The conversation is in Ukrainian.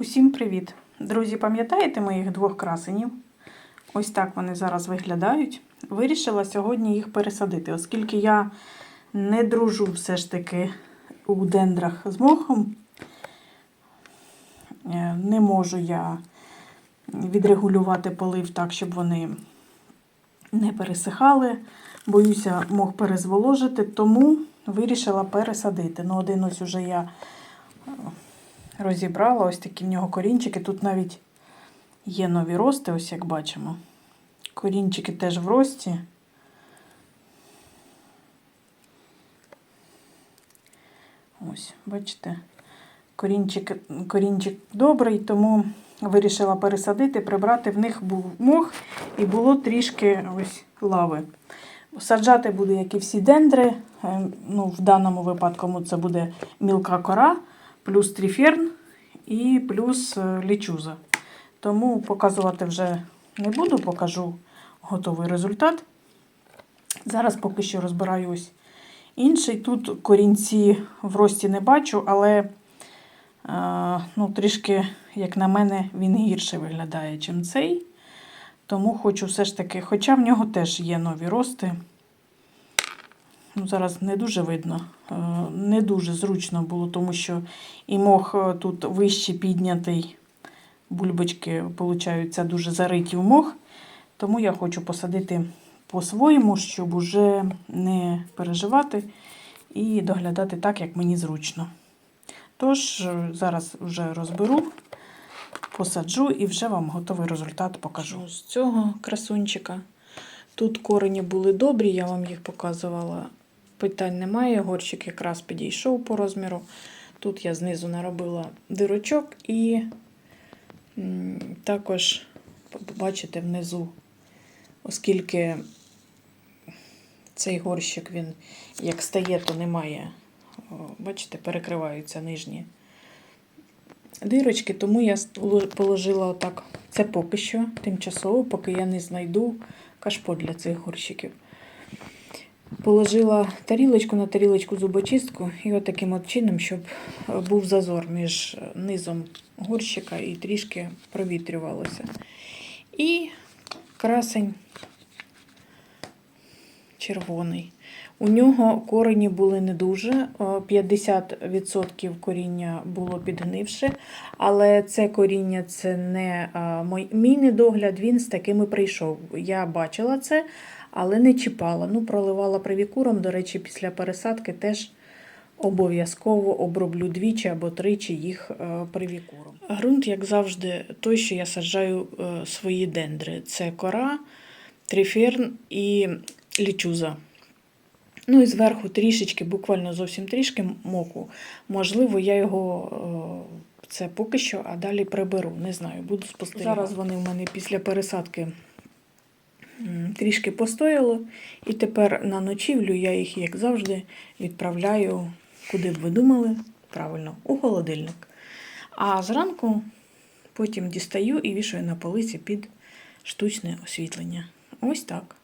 Усім привіт! Друзі, пам'ятаєте моїх двох красенів? Ось так вони зараз виглядають. Вирішила сьогодні їх пересадити, оскільки я не дружу все ж таки у дендрах з мохом. Е, Не можу я відрегулювати полив так, щоб вони не пересихали. Боюся мох перезволожити, тому вирішила пересадити. Ну, один ось уже я розібрала ось такі в нього корінчики. Тут навіть є нові рости, ось як бачимо. Корінчики теж в рості. Ось, бачите, корінчик, корінчик добрий, тому вирішила пересадити, прибрати. В них був мох і було трішки ось лави. Саджати буду, як і всі дендри. Е, Ну, в даному випадку це буде мілка кора, плюс тріферн і плюс е, лічуза. Тому показувати вже не буду, покажу готовий результат. Зараз поки що розбираю ось інший. Тут корінці в рості не бачу, але е, ну, трішки, як на мене, він гірше виглядає, ніж цей. Тому хочу все ж таки, хоча в нього теж є нові рости. Ну, Зараз не дуже видно, не дуже зручно було, тому що і мох е, тут вище піднятий, бульбочки, получаються дуже зариті в мох. Тому я хочу посадити по-своєму, щоб уже не переживати і доглядати так, як мені зручно. Тож, е, зараз вже розберу, посаджу і вже вам готовий результат покажу. З цього красунчика. Тут корені були добрі, я вам їх показувала. Питань немає, горщик якраз підійшов по розміру. Тут я знизу наробила дирочок і також, бачите, внизу, оскільки цей горщик він як стає, то немає. Бачите, перекриваються нижні дирочки, тому я положила отак. Це поки що, тимчасово, поки я не знайду кашпо для цих горщиків. Положила тарілочку на тарілочку зубочистку і от таким от чином, щоб був зазор між низом горщика і трішки провітрювалося. І красень червоний. У нього корені були не дуже, 50% коріння було підгнивше, але це коріння це не а, мій недогляд, він з такими прийшов. Я бачила це, але не чіпала. Ну, проливала привікуром, до речі, після пересадки теж обов'язково оброблю двічі або тричі їх е, привікуром. Грунт, як завжди, той, що я саджаю е, свої дендри. Це кора, триферн і лічуза. Ну і зверху трішечки, буквально зовсім трішки моку. Можливо, я його е, це поки що, а далі приберу. Не знаю, буду спостерігати. Зараз вони в мене після пересадки трішки постояло. І тепер на ночівлю я їх, як завжди, відправляю, куди б ви думали, правильно, у холодильник. А зранку потім дістаю і вішаю на полиці під штучне освітлення. Ось так.